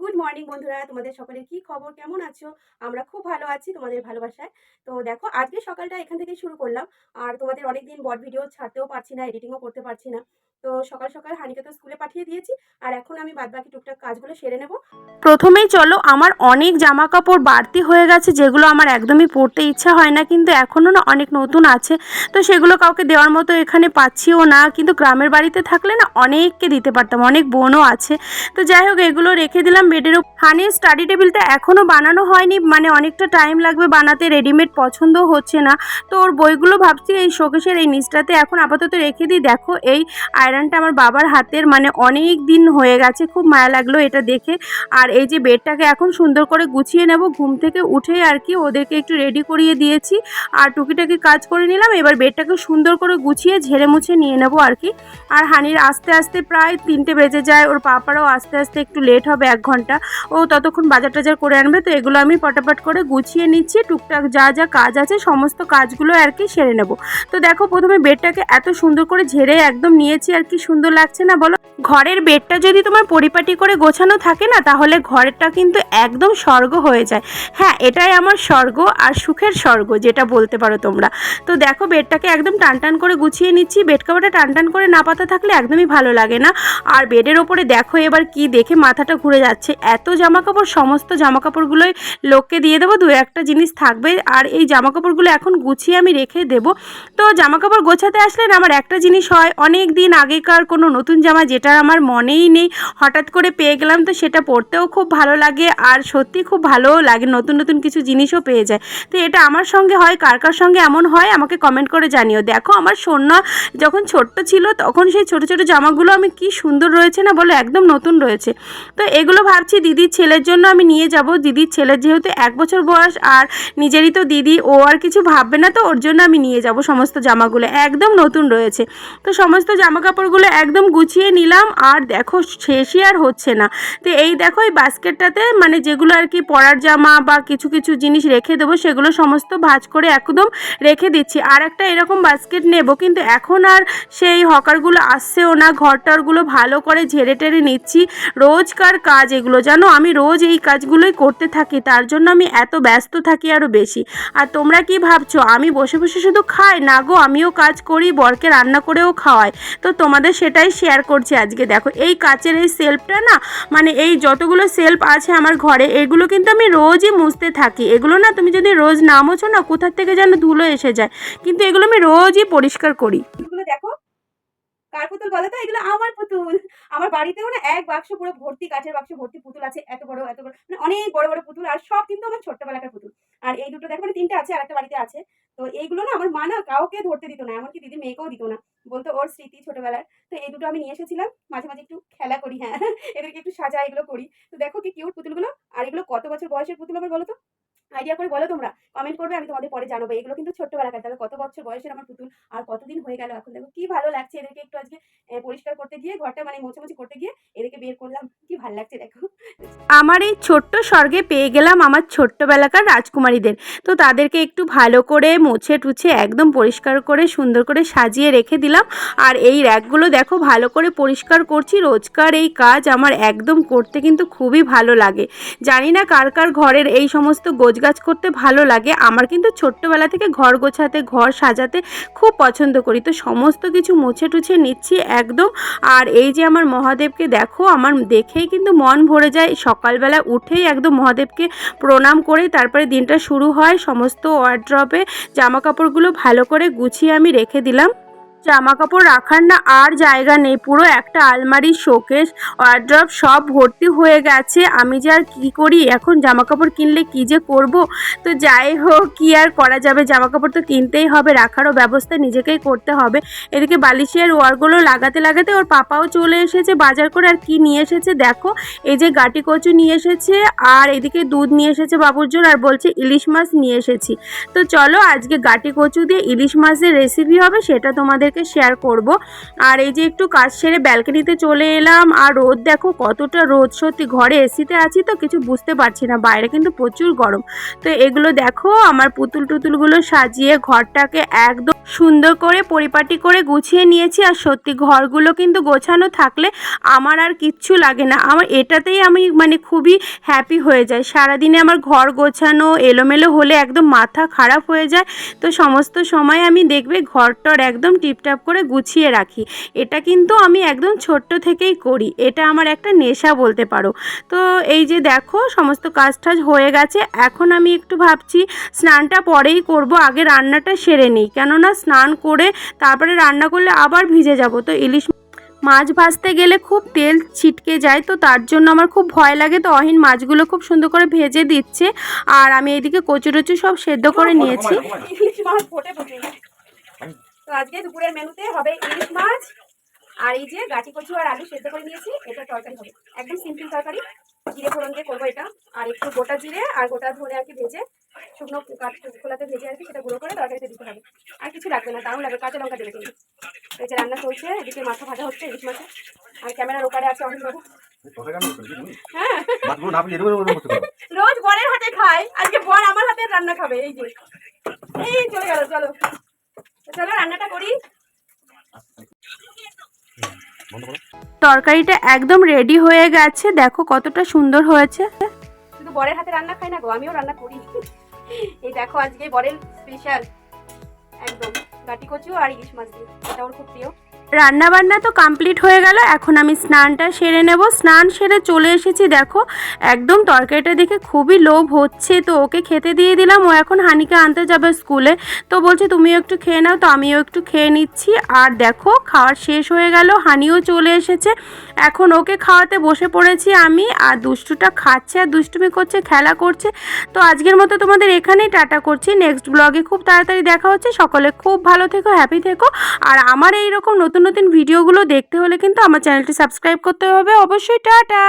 Good morning বন্ধুরা। তোমাদের সকলের কি খবর? কেমন আছো? আমরা খুব ভালো আছি তোমাদের ভালোবাসায়। তো দেখো, আজকে সকালটা এখান থেকে শুরু করলাম। আর তোমাদের অনেকদিন বড় ভিডিও ছাড়তেও পারছি না এডিটিংও করতে পারছি না। তো সকাল সকাল হানিকে তো স্কুলে পাঠিয়ে দিয়েছি, আর এখন আমি বাদবাকি টুকটাক কাজগুলো সেরে নেব। প্রথমেই চলো, আমার অনেক জামা কাপড় বাড়তি হয়ে গেছে, যেগুলো আমার একদমই পরতে ইচ্ছা হয় না, কিন্তু এখনও না অনেক নতুন আছে। তো সেগুলো কাউকে দেওয়ার মতো এখানে পাচ্ছিও না, কিন্তু গ্রামের বাড়িতে থাকলে না অনেককে দিতে পারতাম, অনেক বোনও আছে। তো যাই হোক, এগুলো রেখে দিলাম বেডের হানির স্টাডি টেবিলটা এখনও বানানো হয়নি মানে অনেকটা টাইম লাগবে বানাতে রেডিমেড পছন্দও হচ্ছে না। তো ওর বইগুলো ভাবছি এই শোকেশের এই নিচটাতে এখন আপাতত রেখে দিই, দেখো এই আয়রনটা আমার বাবার হাতের মানে অনেক দিন হয়ে গেছে, খুব মায়া লাগল এটা দেখে। আর এই যে বেডটাকে এখন সুন্দর করে গুছিয়ে নেব, ঘুম থেকে উঠে আর কি ওদেরকে একটু রেডি করিয়ে দিয়েছি। আর টুকিটাকি কাজ করে নিলাম, এবার বেডটাকে সুন্দর করে গুছিয়ে ঝেড়ে মুছে নিয়ে নেব আর কি। আর হানির আস্তে আস্তে প্রায় তিনটে বেজে যায়, ওর পাপারাও আস্তে আস্তে একটু লেট হবে এক ঘণ্টা। ও ততক্ষণ বাজার টাজার করে আনবে, তো এগুলো আমি পটাপট করে গুছিয়ে নিচ্ছি, টুকটাক যা যা কাজ আছে সমস্ত কাজগুলো আর কি সেরে নেব। তো দেখো, প্রথমে বেডটাকে এত সুন্দর করে ঝেড়ে একদম নিয়েছি কি সুন্দর লাগছে না বলো? ঘরের বেডটা যদি তোমার পরিপাটি করে গোছানো থাকে না, তাহলে ঘরেরটা কিন্তু একদম স্বর্গ হয়ে যায়। হ্যাঁ এটাই আমার স্বর্গ আর সুখের স্বর্গ, যেটা বলতে পারো তোমরা। তো দেখো, বেডটাকে একদম টান টান করে গুছিয়ে নিচ্ছি। বেড কাভারটা টান টান করে না পাতা থাকলে একদমই ভালো লাগে না। আর বেডের ওপরে দেখো এবার কি দেখে মাথাটা ঘুরে যাচ্ছে। এত জামা কাপড় সমস্ত জামা কাপড়গুলোই লোককে দিয়ে দেবো, দু একটা জিনিস থাকবে। আর এই জামা কাপড়গুলো এখন গুছিয়ে আমি রেখে দেবো। তো জামা কাপড় গোছাতে আসলে না, আমার একটা জিনিস হয়, অনেক দিন আগেকার কোনো নতুন জামা যেটা আমার মনেই নেই। হঠাৎ করে পেয়ে গেলাম তো সেটা পরতেও খুব ভালো লাগে আর সত্যি খুব ভালোও লাগে, নতুন নতুন কিছু জিনিসও পেয়ে যায়। তো এটা আমার সঙ্গে হয়, কার কার সঙ্গে এমন হয় আমাকে কমেন্ট করে জানিও। দেখো আমার সন্না যখন ছোট্ট ছিল তখন সেই ছোট ছোট জামাগুলো আমি কি সুন্দর রয়েছে না বলো, একদম নতুন রয়েছে। তো এগুলো ভাবছি দিদির ছেলের জন্য আমি নিয়ে যাব। দিদির ছেলের যেহেতু এক বছর বয়স আর নিজেরই তো দিদি, ও আর কিছু ভাববে না তো ওর জন্য আমি নিয়ে যাব সমস্ত জামাগুলো। একদম নতুন রয়েছে। তো সমস্ত জামা কাপড়গুলো একদম গুছিয়ে নিলাম। আর দেখো শেষই আর হচ্ছে না। তো এই দেখো, এই বাস্কেটটাতে মানে যেগুলো আর কি পরার জামা বা কিছু কিছু জিনিস রেখে দেবো, সেগুলো সমস্ত ভাঁজ করে একদম রেখে দিচ্ছি। আর একটা এরকম বাস্কেট নেব, কিন্তু এখন আর সেই হকারগুলো আসছেও না, ঘরটরগুলো ভালো করে ঝেড়ে টেরে নিচ্ছি। রোজকার কাজ এগুলো, জানো? আমি রোজ এই কাজগুলোই করতে থাকি, তার জন্য আমি এত ব্যস্ত থাকি আরও বেশি। আর তোমরা কি ভাবছ? আমি বসে বসে শুধু খাই? না গো, আমিও কাজ করি, বরকে রান্না করেও খাওয়াই। তো তোমাদের সেটাই শেয়ার করছি আজকে দেখো, এই কাচের এই সেলফটা না মানে এই যতগুলো সেলফ আছে আমার ঘরে, এগুলো কিন্তু আমি রোজই মুছতে থাকি। এগুলো না তুমি যদি রোজ না মোছো না, কোথার থেকে যেন ধুলো এসে যায়? কিন্তু এগুলো আমি রোজই পরিষ্কার করি। পুতুলগুলো দেখো, কার পুতুল বলো তো? এগুলো আমার পুতুল। আমার বাড়িতেও না এক বাক্স পুরো ভর্তি কাঠের বাক্স ভর্তি পুতুল আছে, এত বড় এত বড় মানে অনেক বড় বড় পুতুল, আর সব কিন্তু আমার ছোট্টবেলাকার পুতুল। আর এই দুটো দেখো মানে তিনটে আছে আর একটা বাড়িতে আছে। তো এইগুলো না আমার মা না কাউকে ধরতে দিত না, এমনকি দিদি মেয়েকেও দিত না। বলতো, ওর স্মৃতি ছোটবেলার। এই দুটো আমি নিয়ে এসেছিলাম। মাঝে মাঝে একটু খেলা করি হ্যাঁ। এদেরকে একটু সাজা এগুলো করি। তো দেখো কি কিউট পুতুলগুলো। আর এগুলো কত বছর বয়সের পুতুল আমার বলো তো? আইডিয়া করে বলো তোমরা। কমেন্ট করবে, আমি তোমাদের পরে জানাব। এগুলো কিন্তু ছোট্টবেলাকার, তাহলে কত বছর বয়সের আমার পুতুল? আর কতদিন হয়ে গেল এখন? দেখো, কি ভালো লাগছে এদেরকে একটু আজকে পরিষ্কার করতে গিয়ে, ঘরটা মানে মোছামুছি করতে গিয়ে এদেরকে বের করলাম। কি ভালো লাগছে, দেখো। আমার এই ছোট্ট স্বর্গে পেয়ে গেলাম আমার ছোট্টবেলাকার রাজকুমারীদের। তো তাদেরকে একটু ভালো করে মুছে টুছে একদম পরিষ্কার করে, সুন্দর করে সাজিয়ে রেখে দিলাম। আর এই র্যাকগুলো দেখো, ভালো করে পরিষ্কার করছি। রোজকার এই কাজ আমার একদম করতে কিন্তু খুবই ভালো লাগে। জানি না কার কার ঘরের এই সমস্ত গোছগাছ করতে ভালো লাগে। আমার কিন্তু ছোট্টবেলা থেকে ঘর গোছাতে, ঘর সাজাতে খুব পছন্দ করি। তো সমস্ত কিছু মুছে টুছে নিচ্ছি একদম। আর এই যে আমার মহাদেবকে দেখো, আমার দেখেই কিন্তু মন ভরে যায়। সকালবেলা উঠেই একদম মহাদেবকে প্রণাম করে তারপরে দিনটা শুরু হয়। সমস্ত ওয়ার্ড্রপে জামা কাপড়গুলো ভালো করে গুছিয়ে আমি রেখে দিলাম। জামা কাপড় রাখার না আর জায়গা নেই। পুরো একটা আলমারির শোকেস ওয়ার্ড্রপ সব ভর্তি হয়ে গেছে। আমি যে আর কী করি? এখন জামা কাপড় কিনলে কী যে করব? তো যাই হোক, কী আর করা যাবে? জামা কাপড় তো কিনতেই হবে, রাখারও ব্যবস্থা নিজেকেই করতে হবে। এদিকে বালিশের ওয়ারগুলো লাগাতে লাগাতে ওর পাপাও চলে এসেছে, বাজার করে আর কি নিয়ে এসেছে দেখো। এই যে গাটি কচু নিয়ে এসেছে, আর এদিকে দুধ নিয়ে এসেছে বাবুর জন্য আর বলছে ইলিশ মাছ নিয়ে এসেছি। তো চলো আজকে গাটি কচু দিয়ে ইলিশ মাছের রেসিপি হবে, সেটা তোমাদেরকে শেয়ার করব। আর এই যে একটু কাজ সেরে ব্যালকানিতে চলে এলাম, আর রোদ দেখো কতটা রোদ, সত্যি ঘরে এসিতে আছি তো কিছু বুঝতে পারছি না, বাইরে কিন্তু প্রচুর গরম। তো এগুলো দেখো, আমার পুতুল টুতুলগুলো সাজিয়ে ঘরটাকে একদম সুন্দর করে, পরিপাটি করে গুছিয়ে নিয়েছি। আর সত্যি ঘরগুলো কিন্তু গোছানো থাকলে আমার আর কিচ্ছু লাগে না। আমার এটাতেই আমি মানে খুবই হ্যাপি হয়ে যাই। সারাদিনে আমার ঘর গোছানো, এলোমেলো হলে একদম মাথা খারাপ হয়ে যায়। তো সমস্ত সময় আমি দেখবে ঘরটর একদম টিপটাপ করে গুছিয়ে রাখি। এটা কিন্তু আমি একদম ছোট্ট থেকেই করি। এটা আমার একটা নেশা বলতে পারো। তো এই যে দেখো, সমস্ত কাজ টাজ হয়ে গেছে। এখন আমি একটু ভাবছি, স্নানটা পরেই করব। আগে রান্নাটা সেরে নিই। কেননা স্নান করে তারপরে রান্না করলে আবার ভিজে যাব। তো ইলিশ মাছ ভাজতে গেলে খুব তেল ছিটকে যায় তো তার জন্য আমার খুব ভয় লাগে। তো অহিন মাছগুলো খুব সুন্দর করে ভেজে দিচ্ছে। আর আমি এদিকে কচু টচু সব সেদ্ধ করে নিয়েছি। ইলিশ মাছ ফোটে প্রচুর। তো আজকে দুপুরের মেনুতে হবে ইলিশ মাছ আর এই যে গাছি কচু আর আলু সেদ্ধ করে নিয়েছি এটা তরকারি হবে। একদম সিম্পল তরকারি। জিরে ফোড়ন দিয়ে করব এটা। আর একটু গোটা জিরে আর গোটা ধরে আর কি ভেজে শুকনো কাঠ খোলাতে ভেজে আর কি সেটা গুঁড়ো করে তরকারিতে দিতে হবে। আর কিছু লাগবে না দারুণ লাগবে, কাঁচা লঙ্কা দেবে কিন্তু। এই যে রান্না চলছে, এদিকে মাথা ভাজা হচ্ছে, ইলিশ মাছে আর ক্যামেরার ওপারে আছে অনেক বাবু। হ্যাঁ। রোজ বরের হাতে খায় আজকে বর আমার হাতে রান্না খাবে, এই যে। এই চলে গেল, চলো। চলো, রান্নাটা করো। তরকারিটা একদম রেডি হয়ে গেছে। দেখো কতটা সুন্দর হয়েছে। শুধু বরের হাতে রান্না খাই না গো আমিও রান্না করি। এই দেখো আজকে বরের স্পেশাল একদম গাটি কচু আর ইলিশ মাছ দিয়ে। এটা ওর খুব প্রিয়। রান্না বান্না তো কমপ্লিট হয়ে গেল, এখন আমি স্নানটা সেরে নেব। স্নান সেরে চলে এসেছি, দেখো, একদম তরকারিটা দেখে খুবই লোভ হচ্ছে তো, ওকে খেতে দিয়ে দিলাম, ও এখন হানিকে আনতে যাবে স্কুলে। তো বলছে, তুমিও একটু খেয়ে নাও। তো আমিও একটু খেয়ে নিচ্ছি। আর দেখো, খাওয়ার শেষ হয়ে গেল, হানিও চলে এসেছে। এখন ওকে খাওয়াতে বসে পড়েছি আমি, আর দুষ্টুটা খাচ্ছে, আর দুষ্টুমি করছে, খেলা করছে। তো আজকের মতো তোমাদের এখানেই টাটা করছি। নেক্সট ব্লগে খুব তাড়াতাড়ি দেখা হচ্ছে। সকলে খুব ভালো থেকো হ্যাপি থেকো। আর আমার এই রকম নতুন নতুন ভিডিওগুলো দেখতে হলে কিন্তু আমার চ্যানেলটি সাবস্ক্রাইব করতে হবে। অবশ্যই টাটা!